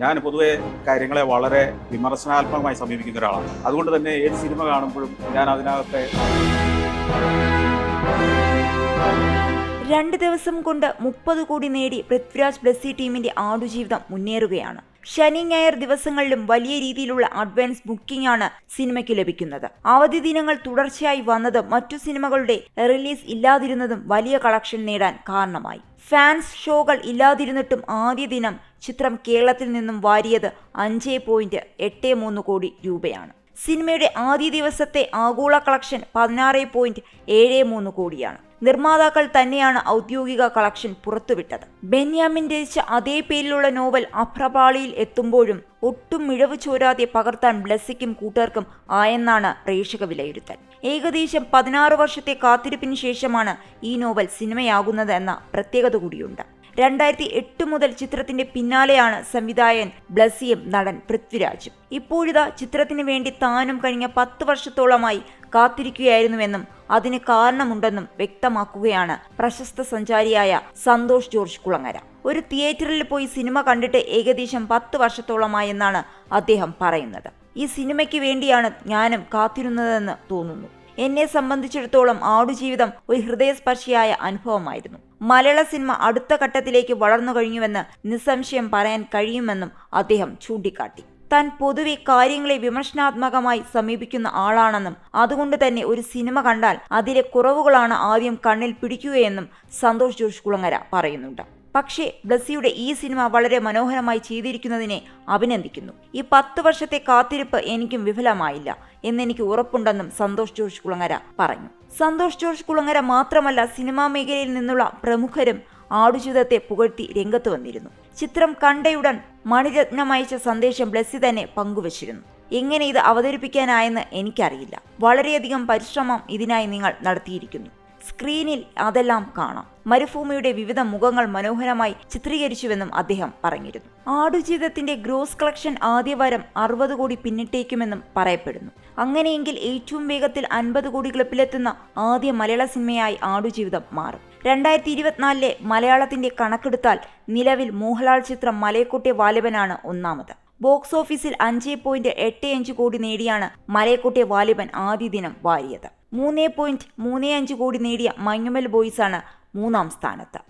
ഞാൻ പൊതുവെ കാര്യങ്ങളെ വളരെ വിമർശനാത്മകമായി സമീപിക്കുന്ന ഒരാളാണ്. അതുകൊണ്ട് തന്നെ ഏത് സിനിമ കാണുമ്പോഴും ഞാൻ അതിനകത്തെ രണ്ട് ദിവസം കൊണ്ട് മുപ്പത് കോടി നേടി പൃഥ്വിരാജ് ബ്ലസ്സി ടീമിന്റെ ആടുജീവിതം മുന്നേറുകയാണ്. ശനി ഞായർ ദിവസങ്ങളിലും വലിയ രീതിയിലുള്ള അഡ്വാൻസ് ബുക്കിംഗ് ആണ് സിനിമയ്ക്ക് ലഭിക്കുന്നത്. അവധി ദിനങ്ങൾ തുടർച്ചയായി വന്നതും മറ്റു സിനിമകളുടെ റിലീസ് ഇല്ലാതിരുന്നതും വലിയ കളക്ഷൻ നേടാൻ കാരണമായി. ഫാൻസ് ഷോകൾ ഇല്ലാതിരുന്നിട്ടും ആദ്യ ദിനം ചിത്രം കേരളത്തിൽ നിന്നും വാരിയത് അഞ്ച് പോയിന്റ് എട്ട് മൂന്ന് കോടി രൂപയാണ്. സിനിമയുടെ ആദ്യ ദിവസത്തെ ആഗോള കളക്ഷൻ പതിനാറ് പോയിന്റ് ഏഴ് മൂന്ന് കോടിയാണ്. നിർമ്മാതാക്കൾ തന്നെയാണ് ഔദ്യോഗിക കളക്ഷൻ പുറത്തുവിട്ടത്. ബെന്യാമിൻ രചിച്ച അതേ പേരിലുള്ള നോവൽ അഭ്രപാളിയിൽ എത്തുമ്പോഴും ഒട്ടും മിഴവ് ചോരാതെ പകർത്താൻ ബ്ലസ്സിക്കും കൂട്ടർക്കും ആയെന്നാണ് പ്രേക്ഷക വിലയിരുത്തൽ. ഏകദേശം പതിനാറ് വർഷത്തെ കാത്തിരിപ്പിന് ശേഷമാണ് ഈ നോവൽ സിനിമയാകുന്നത് എന്ന പ്രത്യേകത കൂടിയുണ്ട്. രണ്ടായിരത്തി എട്ട് മുതൽ ചിത്രത്തിന്റെ പിന്നാലെയാണ് സംവിധായകൻ ബ്ലസ്സിയും നടൻ പൃഥ്വിരാജും. ഇപ്പോഴിതാ ചിത്രത്തിന് വേണ്ടി താനും കഴിഞ്ഞ പത്ത് വർഷത്തോളമായി കാത്തിരിക്കുകയായിരുന്നുവെന്നും അതിന് കാരണമുണ്ടെന്നും വ്യക്തമാക്കുകയാണ് പ്രശസ്ത സഞ്ചാരിയായ സന്തോഷ് ജോർജ് കുളങ്ങര. ഒരു തിയേറ്ററിൽ പോയി സിനിമ കണ്ടിട്ട് ഏകദേശം പത്ത് വർഷത്തോളമായെന്നാണ് അദ്ദേഹം പറയുന്നത്. ഈ സിനിമയ്ക്ക് വേണ്ടിയാണ് ഞാനും കാത്തിരുന്നതെന്ന് തോന്നുന്നു. എന്നെ സംബന്ധിച്ചിടത്തോളം ആടുജീവിതം ഒരു ഹൃദയസ്പർശിയായ അനുഭവമായിരുന്നു. മലയാള സിനിമ അടുത്ത ഘട്ടത്തിലേക്ക് വളർന്നു കഴിഞ്ഞുവെന്ന് നിസ്സംശയം പറയാൻ കഴിയുമെന്നും അദ്ദേഹം ചൂണ്ടിക്കാട്ടി. താൻ പൊതുവെ കാര്യങ്ങളെ വിമർശനാത്മകമായി സമീപിക്കുന്ന ആളാണെന്നും അതുകൊണ്ട് തന്നെ ഒരു സിനിമ കണ്ടാൽ അതിലെ കുറവുകളാണ് ആദ്യം കണ്ണിൽ പിടിക്കുകയെന്നും സന്തോഷ് ജോർജ് കുളങ്ങര പറയുന്നുണ്ട്. പക്ഷേ ബ്ലസ്സിയുടെ ഈ സിനിമ വളരെ മനോഹരമായി ചെയ്തിരിക്കുന്നതിനെ അഭിനന്ദിക്കുന്നു. ഈ പത്ത് വർഷത്തെ കാത്തിരിപ്പ് എനിക്കും വിഫലമായില്ല എന്നെനിക്ക് ഉറപ്പുണ്ടെന്നും സന്തോഷ് ജോർജ് കുളങ്ങര പറഞ്ഞു. സന്തോഷ് ജോർജ് കുളങ്ങര മാത്രമല്ല സിനിമാ മേഖലയിൽ നിന്നുള്ള പ്രമുഖരും ആടുജീവിതത്തെ പുകഴ്ത്തി രംഗത്ത് വന്നിരുന്നു. ചിത്രം കണ്ടയുടൻ മണിരത്നം അയച്ച സന്ദേശം ബ്ലസ്സി തന്നെ പങ്കുവച്ചിരുന്നു. എങ്ങനെ ഇത് അവതരിപ്പിക്കാനായെന്ന് എനിക്കറിയില്ല. വളരെയധികം പരിശ്രമം ഇതിനായി നിങ്ങൾ നടത്തിയിരിക്കുന്നു. സ്ക്രീനിൽ അതെല്ലാം കാണാം. മരുഭൂമിയുടെ വിവിധ മുഖങ്ങൾ മനോഹരമായി ചിത്രീകരിച്ചുവെന്നും അദ്ദേഹം പറഞ്ഞിരുന്നു. ആടുജീവിതത്തിന്റെ ഗ്രോസ് കളക്ഷൻ ആദ്യവാരം അറുപത് കോടി പിന്നിട്ടേക്കുമെന്നും പറയപ്പെടുന്നു. അങ്ങനെയെങ്കിൽ ഏറ്റവും വേഗത്തിൽ അൻപത് കോടി ക്ലബിലെത്തുന്ന ആദ്യ മലയാള സിനിമയായി ആടുജീവിതം മാറും. രണ്ടായിരത്തി ഇരുപത്തിനാലിലെ മലയാളത്തിന്റെ കണക്കെടുത്താൽ നിലവിൽ മോഹൻലാൽ ചിത്രം മലയക്കുട്ടി വാലിബനാണ് ഒന്നാമത്. ബോക്സ് ഓഫീസിൽ അഞ്ച് പോയിന്റ് എട്ട് അഞ്ച് കോടി നേടിയാണ് മലയക്കുട്ടി വാലിബൻ ആദ്യ ദിനം വാരിയത്. മൂന്ന് പോയിന്റ് മൂന്ന് അഞ്ച് കോടി നേടിയ മഞ്ഞുമൽ ബോയ്സാണ് മൂന്നാം സ്ഥാനത്ത്.